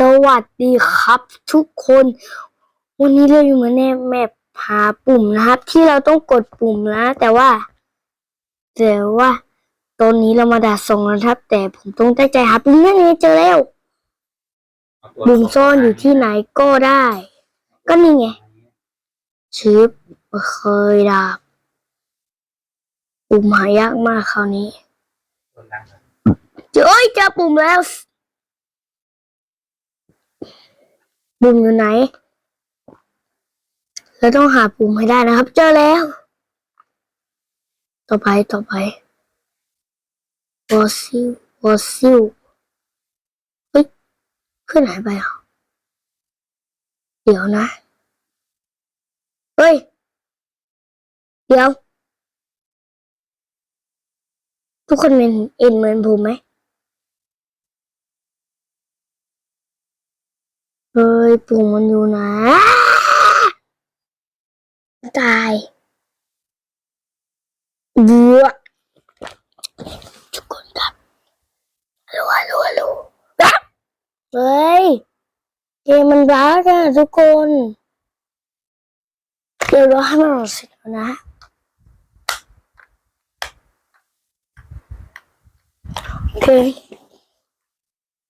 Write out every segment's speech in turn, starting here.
สวัสดีครับทุกคน วันนี้เราอยู่ในแมปหาปุ่มนะครับ ที่เราต้องกดปุ่มนะ แต่ว่า แต่ว่า ตอนนี้เรามาด่าส่งแล้วนะครับ แต่ผมต้องตั้งใจครับนี่ไงเจอแล้วปุ่มซ่อนอยู่ที่ไหนก็ได้ ก็นี่ไงชิปเคยดาบปุ่มหายากมากคราวนี้เจอเอ้ยเจอปุ่มแล้ว ปุ่มอยู่ไหน เราต้องหาปุ่มให้ได้นะครับ เจอแล้ว ต่อไปต่อไปฟอซิลฟอซิลเฮ้ยเพื่อนหายไปเหรอเดี๋ยวนะ เฮ้ย เดี๋ยว ทุกคนเป็นเอ็นเหมือนผมไหม เฮ้ยปุ่มมันอยู่ไหนตายบื่อทุกคนครับรัวรัวรัวเฮ้ยเกมมันบ้ากันทุกคนเดี๋ยวเราให้มันเสร็จนะโอเค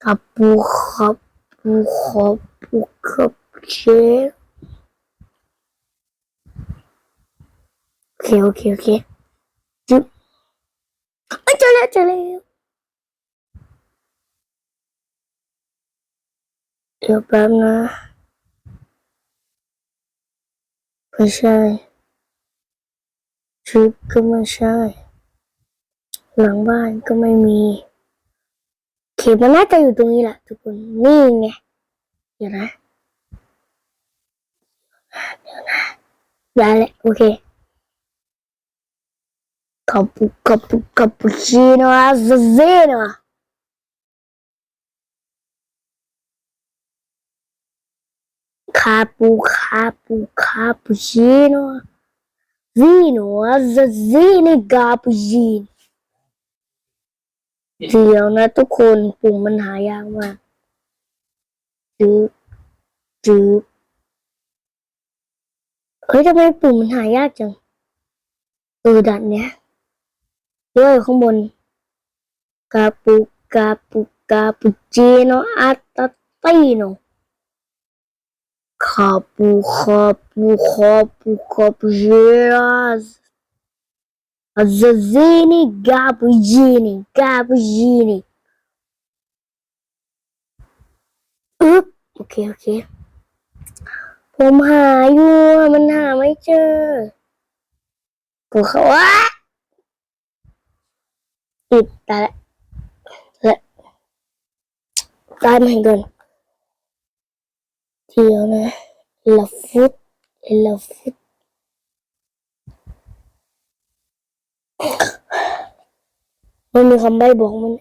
กับปูครับปูครับ ปูครับเชฟโอเคโอเคโอเคจุ๊บเอ้ยเจอแล้วเจอแล้วเดี๋ยวแป๊บนะไม่ใช่ชุดก็ไม่ใช่ หลังบ้านก็ไม่มี เข็มมันน่าจะอยู่ตรงนี้แหละทุกคน นี่ไง เดี๋ยวนะเดี๋ยวนะได้แล้วโอเคคาปูคาปูคาปูชิโนอาซาเซโนคาปูคาปูคาปูชิโน่ซีโนอาซาเซเนกาปูชินเดี๋ยวนะทุกคนปุ่มมันหายากมาก จืบจืบเฮ้ยทำไมปุ่มมันหายากจัง เออดันเนี้ยด้วยข้างบนกาปูกาปูกาปูจิโนอัตาติโนคาปูคาปูคาปูคาปูเจราส Azazini Gabugini Gabugini อึ๊บโอเคโอเค ผมหาอยู่มันหาไม่เจอกูเขาว่าติดแต่และตายมาให้ก่อนเดี๋ยวนะลาฟุตลาฟุตมันมีคำใบ้บอกมัน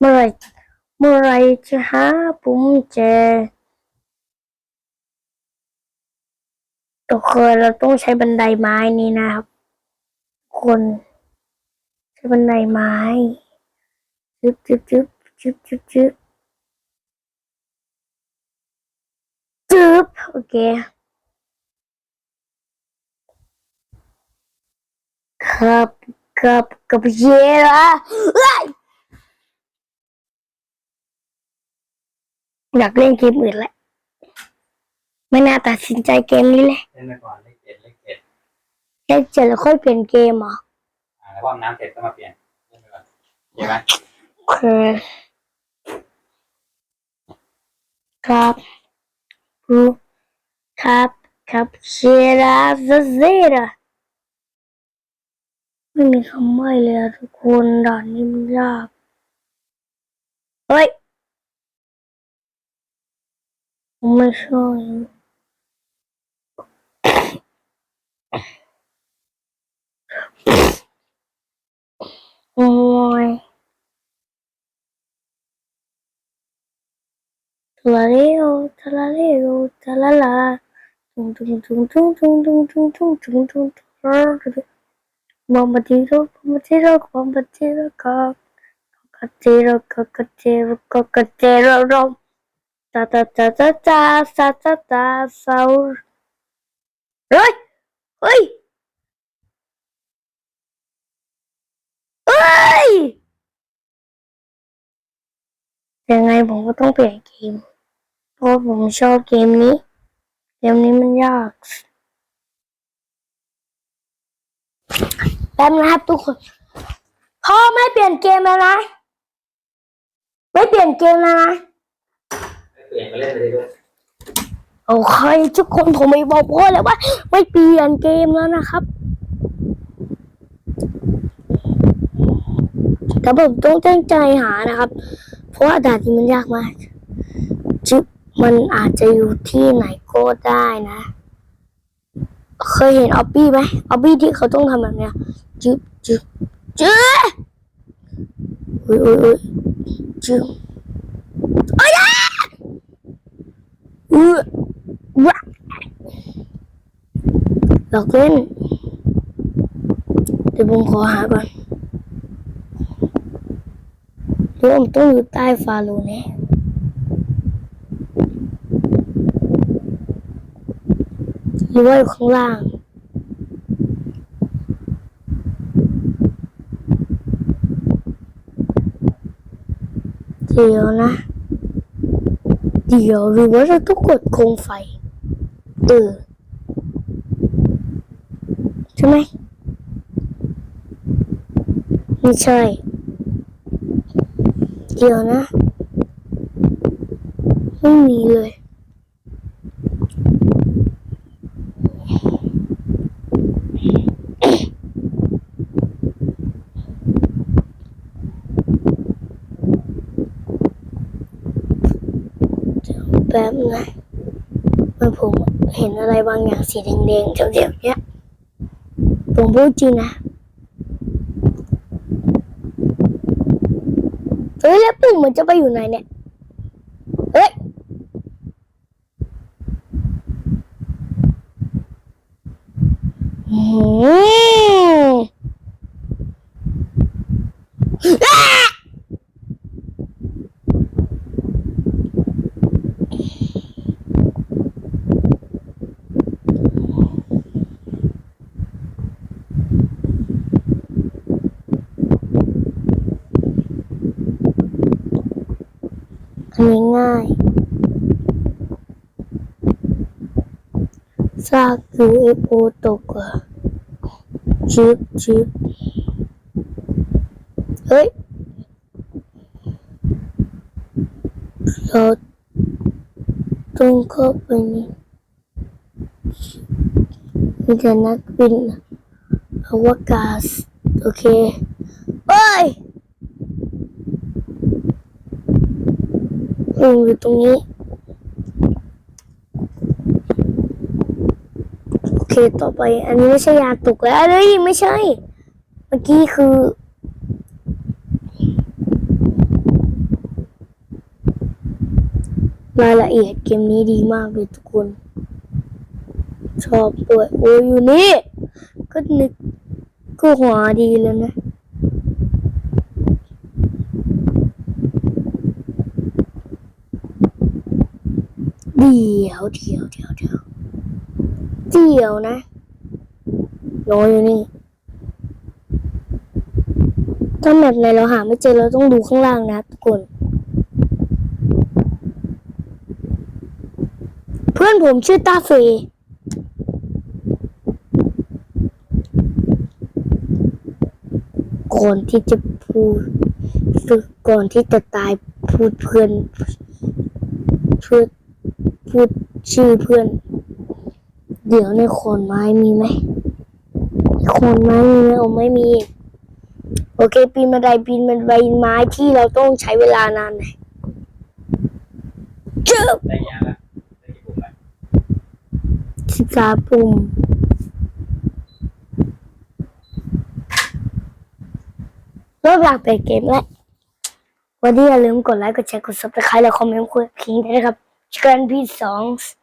เมื่อไรเมื่อไรจะหาปุ่มแจตัวเคยเราต้องใช้บันไดไม้นี่นะครับ คนใช้บันไดไม้จึ๊บจึ๊บจึ๊บจึ๊บจึ๊บจึ๊บจึ๊บโอเคครับครับกับเยละ อ้ยอยากเล่นเกมอื่นแหละไม่น่าตัดสินใจเกมนี้เลยเล่นไปก่อนเลขเจ็ดเลขเจ็ดเล่นเสร็จแล้วค่อยเปลี่ยนเกมเหรออ่าแล้วว่างน้ำเสร็จก็มาเปลี่ยนเล่นไปก่อนเห็นไหมโอเคครับรูครับครับเชราซาเซราไม่มีคำใบ้เลยอะทุกคนด่านนี้มันยากเฮ้ย ผมไม่ชอบโอ้ย Talaleo, talaleo, talala. Tung tung tung tung tung tung tung tung tung tung tung. บอมบาติโรบอมบาติโรบอมบาติโรก็ก็เจาตาตาตาตาตาตาตาเสาเฮ้ยเฮ้ยเฮ้ยยังไงผมก็ต้องเปลี่ยนเกม เพราะผมชอบเกมนี้ เกมนี้มันยากแป๊บนะครับทุกคนพ่อไม่เปลี่ยนเกมแล้วนะ ไม่เปลี่ยนเกมแล้วนะ เปลี่ยนไปเล่นเลยด้วยโอเคทุกคนผมไม่บอกพ่อแล้วว่า ไม่เปลี่ยนเกมแล้วนะครับแต่ผมต้องตั้งใจหานะครับ เพราะว่าด่านนี้มันยากมากจิ๊บมันอาจจะอยู่ที่ไหนก็ได้นะ เคยเห็นออบบี้ไหมออบบี้ที่เขาต้องทำแบบเนี้ยจึ๊บจึ๊บจึ๊บอุ้ยอุ้ยอุ้ยจึ๊บอ้ย อะอือวะหลอกเล่น เดี๋ยวผมขอหาก่อนหรือผมต้องอยู่ใต้ฟาโลแน่หรือว่าอยู่ข้างล่าง เดี๋ยวนะ เดี๋ยวหรือว่าเราต้องกดโคมไฟ เออ ใช่ไหม ไม่ใช่ เดี๋ยวนะ ไม่มีเลย แป๊บนะ เมื่อผมเห็นอะไรบางอย่างสีแดงๆเจียวๆเนี้ยผมพูดจริงนะเฮ้ยแล้วปุ่มมันจะไปอยู่ไหนเนี่ยเฮ้ยหืมอ้า อันนี้ ง่ายซาก UFO ตกอะจึ๊บจึ๊บเฮ้ยเราต้องเข้าไปนี่มีแต่นักบินอวกาศ โอเคเฮ้ย อืมอยู่ตรงนี้ โอเคต่อไป อันนี้ไม่ใช่ยาตกแล้วเอ้ยไม่ใช่ เมื่อกี้คือ รายละเอียดเกมนี้ดีมากเลยทุกคน ชอบด้วยโอ้ยอยู่นี่ ก็นึกก็หัวดีเลยนะ เดี๋ยวเดี๋ยวเดี๋ยวเดี๋ยวเดี๋ยวนะรออยู่นี่ถ้าแบบไหนเราหาไม่เจอเราต้องดูข้างล่างนะทุกคน เพื่อนผมชื่อตาเฟยก่อนที่จะพูดก่อนที่จะตายพูดเพื่อนเพื่อน พูดชื่อเพื่อน เดี๋ยวในโคนไม้มีไหมโคนไม้มีไหมโอ้ไม่มี โอเค ปีนบันไดปีนบันไดไม้ที่เราต้องใช้เวลานานหน่อยเจอได้ยาละได้กี่ปุ่มละสิบสามปุ่มเริ่มอยากเปิดเกมแล้ววันนี้อย่าลืมกดไลค์กดแชร์กด subscribe และคอมเมนต์คุยคิงด้วยนะครับ chicken beat songs.